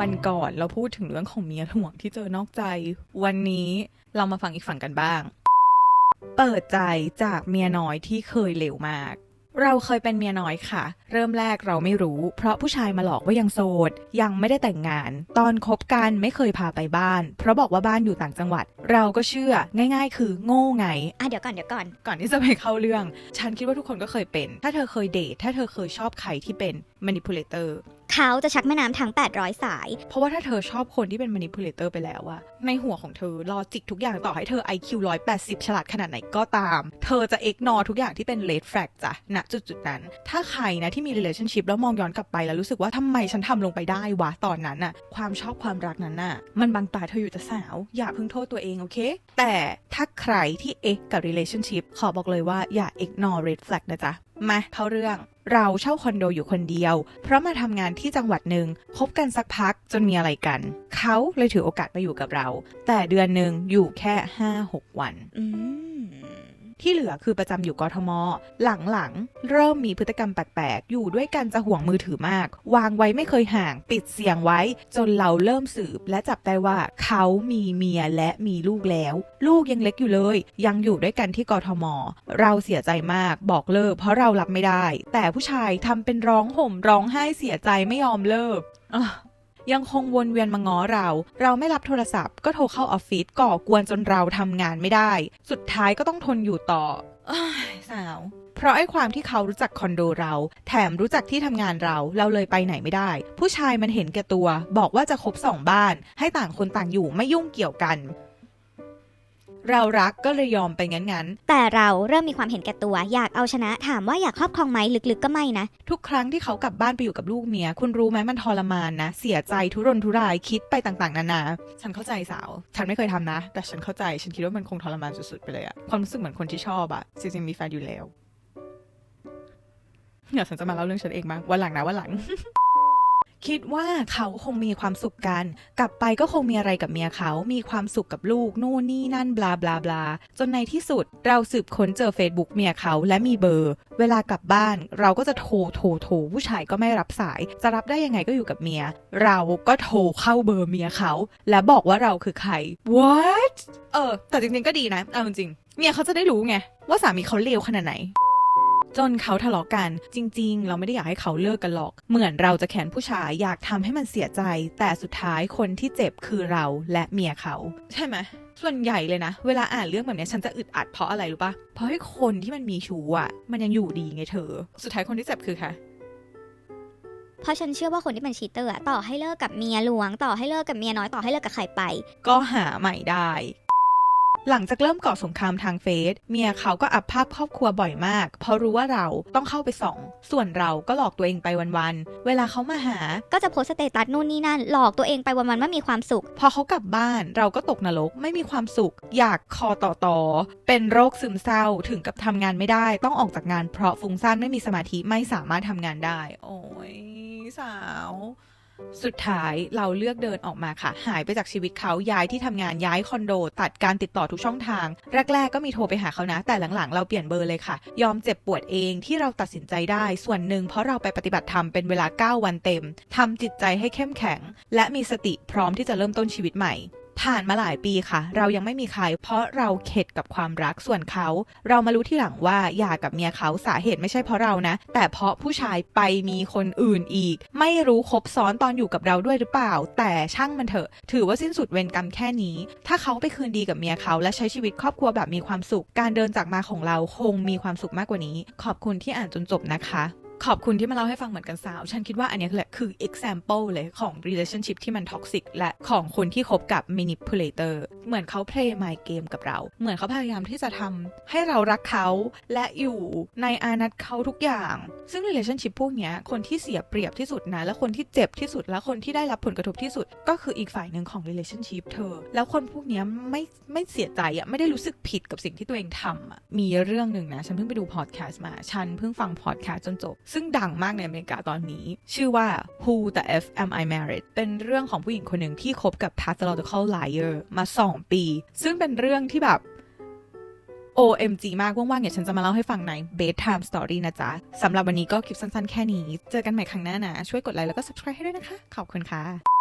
วันก่อนเราพูดถึงเรื่องของเมียห่วงที่เจอนอกใจ วันนี้เรามาฟังอีกฝั่งกันบ้าง เปิดใจจากเมียน้อยที่เคยเหลวมาก เราเคยเป็นเมียน้อยค่ะ เริ่มแรกเราไม่รู้ เพราะผู้ชายมาหลอกว่ายังโสด ยังไม่ได้แต่งงาน ตอนคบกันไม่เคยพาไปบ้าน เพราะบอกว่าบ้านอยู่ต่างจังหวัด เราก็เชื่อง่าย ๆ คือโง่ไง อะเดี๋ยวก่อนเดี๋ยวก่อน ก่อนที่จะไปเข้าเรื่อง ฉันคิดว่าทุกคนก็เคยเป็น ถ้าเธอเคยเดทถ้าเธอเคยชอบใครที่เป็น manipulator เขาจะชักแม่น้ำทั้ง 800 สาย เพราะว่าถ้าเธอชอบคนที่เป็น manipulator ไปแล้วอะในหัวของเธอลอจิกทุกอย่างต่อให้เธอ IQ 180 ฉลาดขนาดไหนก็ตาม เธอจะ ignore ทุกอย่างที่เป็น red flag จ้ะณจุดๆนั้น ถ้าใครนะที่มี relationship แล้วมองย้อนกลับไปแล้วรู้สึกว่าทำไมฉันทำลงไปได้วะตอนนั้นอะความชอบความรักนั้นน่ะมันบังตาเธออยู่จะสาว อย่าเพิ่งโทษตัวเองโอเค แต่ถ้าใครที่ X กับ relationship ขอบอกเลยว่าอย่า ignore red flag นะจ๊ะ มาเข้าเรื่อง เราเช่าคอนโดอยู่คนเดียว เพราะมาทำงานที่จังหวัดหนึ่งคบกันสักพักจนมีอะไรกัน เขาเลยถือโอกาสมาอยู่กับเรา แต่เดือนหนึ่งอยู่แค่5-6วัน อืม ที่เหลือคือประจำอยู่กทม หลังๆ เริ่มมีพฤติกรรมแปลกๆ อยู่ด้วยกันจะห่วงมือถือมาก วางไว้ไม่เคยห่าง ปิดเสียงไว้ จนเราเริ่มสืบและจับได้ว่าเขามีเมียและมีลูกแล้ว ลูกยังเล็กอยู่เลย ยังอยู่ด้วยกันที่กทม เราเสียใจมากบอกเลิกเพราะเรารับไม่ได้ แต่ผู้ชายทำเป็นร้องห่มร้องไห้เสียใจไม่ยอมเลิก ยังคงวนเวียนมาง้อเรา เราไม่รับโทรศัพท์ก็โทรเข้าออฟฟิศก่อกวนจนเราทำงานไม่ได้ สุดท้ายก็ต้องทนอยู่ต่อเอ้ยสาวเพราะไอ้ความที่เขารู้จักคอนโดเรา แถมรู้จักที่ทำงานเรา เราเลยไปไหนไม่ได้ ผู้ชายมันเห็นแก่ตัว บอกว่าจะคบสองบ้าน ให้ต่างคนต่างอยู่ไม่ยุ่งเกี่ยวกัน เรารักก็เลยยอมไปงั้นๆแต่เราเริ่มมีความเห็นแก่ตัว อยากเอาชนะถามว่าอยากครอบครองไหมลึกๆก็ไม่นะทุกครั้งที่เขากลับบ้านไปอยู่กับลูกเมีย คุณรู้ไหมมันทรมานนะ เสียใจทุรนทุรายคิดไปต่างๆ นานา ฉันเข้าใจสาว ฉันไม่เคยทำนะ แต่ฉันเข้าใจ ฉันคิดว่ามันคงทรมานสุดๆไปเลยอะความรู้สึกเหมือนคนที่ชอบอะจริงๆมีแฟนอยู่แล้วเดี๋ยวฉันจะมาเล่าเรื่องฉันเองบ้างวันหลังนะวันหลัง คิดว่าเขาคงมีความสุขกัน กลับไปก็คงมีอะไรกับเมียเขา มีความสุขกับลูก นู่นนี่นั่นบลาบลาบลาจนในที่สุดเราสืบค้นเจอ Facebook เมียเขาและมีเบอร์ เวลากลับบ้าน เราก็จะโทรโทรโทรผู้ชายก็ไม่รับสาย จะรับได้ยังไงก็อยู่กับเมีย เราก็โทรเข้าเบอร์เมียเขา และบอกว่าเราคือใคร what เออ แต่จริงๆก็ดีนะ เอาจริงๆเมียเขาจะได้รู้ไงว่าสามีเขาเลวขนาดไหน จนเขาทะเลาะกัน จริง ๆ เราไม่ได้อยากให้เขาเลิกกันหรอก เหมือนเราจะแขนผู้ชายอยากทำให้มันเสียใจ แต่สุดท้ายคนที่เจ็บคือเราและเมียเขา ใช่ไหมส่วนใหญ่เลยนะ เวลาอ่านเรื่องแบบเนี้ยฉันจะอึดอัดเพราะอะไรรู้ปะเพราะให้คนที่มันมีชู้อะ มันยังอยู่ดีไงเธอ สุดท้ายคนที่เจ็บคือใครเพราะฉันเชื่อว่าคนที่เป็นชีเตอร์อะต่อให้เลิกกับเมียหลวง ต่อให้เลิกกับเมียน้อยต่อให้เลิกกับใครไป ก็หาใหม่ได้ หลังจากเริ่มก่อสงครามทางเฟซเมียเขาก็อัพภาพครอบครัวบ่อยมาก เพราะรู้ว่าเราต้องเข้าไปส่อง ส่วนเราก็หลอกตัวเองไปวันๆ เวลาเขามาหา ก็จะโพสต์สเตตัสนู่นนี่นั่น หลอกตัวเองไปวันๆว่ามีความสุข พอเขากลับบ้านเราก็ตกนรกไม่มีความสุข อยากคอต่อต่อ เป็นโรคซึมเศร้าถึงกับทำงานไม่ได้ ต้องออกจากงานเพราะฟุ้งซ่านไม่มีสมาธิไม่สามารถทำงานได้ โอ้ยสาว สุดท้ายเราเลือกเดินออกมาค่ะ หายไปจากชีวิตเขาย้ายที่ทำงานย้ายคอนโด ตัดการติดต่อทุกช่องทาง แรก ๆ ก็มีโทรไปหาเขานะ แต่หลัง ๆ เราเปลี่ยนเบอร์เลยค่ะ ยอมเจ็บปวดเองที่เราตัดสินใจได้ ส่วนหนึ่งเพราะเราไปปฏิบัติธรรมเป็นเวลา 9 วันเต็มทำจิตใจให้เข้มแข็ง และมีสติพร้อมที่จะเริ่มต้นชีวิตใหม่ ผ่านมาหลายปีค่ะ เรายังไม่มีใคร เพราะเราเข็ดกับความรักส่วนเขา เรามารู้ที่หลังว่าหย่ากับเมียเขาสาเหตุไม่ใช่เพราะเรานะ แต่เพราะผู้ชายไปมีคนอื่นอีก ไม่รู้คบซ้อนตอนอยู่กับเราด้วยหรือเปล่า แต่ช่างมันเถอะ ถือว่าสิ้นสุดเวรกรรมแค่นี้ ถ้าเขาไปคืนดีกับเมียเขา และใช้ชีวิตครอบครัวแบบมีความสุข การเดินจากมาของเราคงมีความสุขมากกว่านี้ ขอบคุณที่อ่านจนจบนะคะ ขอบคุณที่มาเล่าให้ฟังเหมือนกันสาว ฉันคิดว่าอันนี้แหละคือ example เลยของ relationship ที่มัน toxic และของคนที่คบกับ manipulator เหมือนเขา play my game กับเรา เหมือนเขาพยายามที่จะทำให้เรารักเขาและอยู่ในอานัตเขาทุกอย่าง ซึ่ง relationship พวกเนี้ยคนที่เสียเปรียบที่สุดนะ และคนที่เจ็บที่สุด และคนที่ได้รับผลกระทบที่สุด ก็คืออีกฝ่ายหนึ่งของ relationship เธอ แล้วคนพวกเนี้ยไม่ไม่เสียใจอะไม่ได้รู้สึกผิดกับสิ่งที่ตัวเองทำอะมีเรื่องหนึ่งนะ ฉันเพิ่งไปดูพอดแคสต์มา ฉันเพิ่งฟังพอดแคสต์จนจบ ซึ่งดังมากในอเมริกาตอนนี้ ชื่อว่า Who the F Am I Married เป็นเรื่องของผู้หญิงคนหนึ่งที่คบกับ pathological liar มา2ปี ซึ่งเป็นเรื่องที่แบบ OMG มากว่างๆเนี่ยฉันจะมาเล่าให้ฟังใน bedtime story นะจ๊ะ สำหรับวันนี้ก็คลิปสั้นๆ แค่นี้ เจอกันใหม่ครั้งหน้านะ ช่วยกดไลค์แล้วก็ subscribe ให้ด้วยนะคะ ขอบคุณค่ะ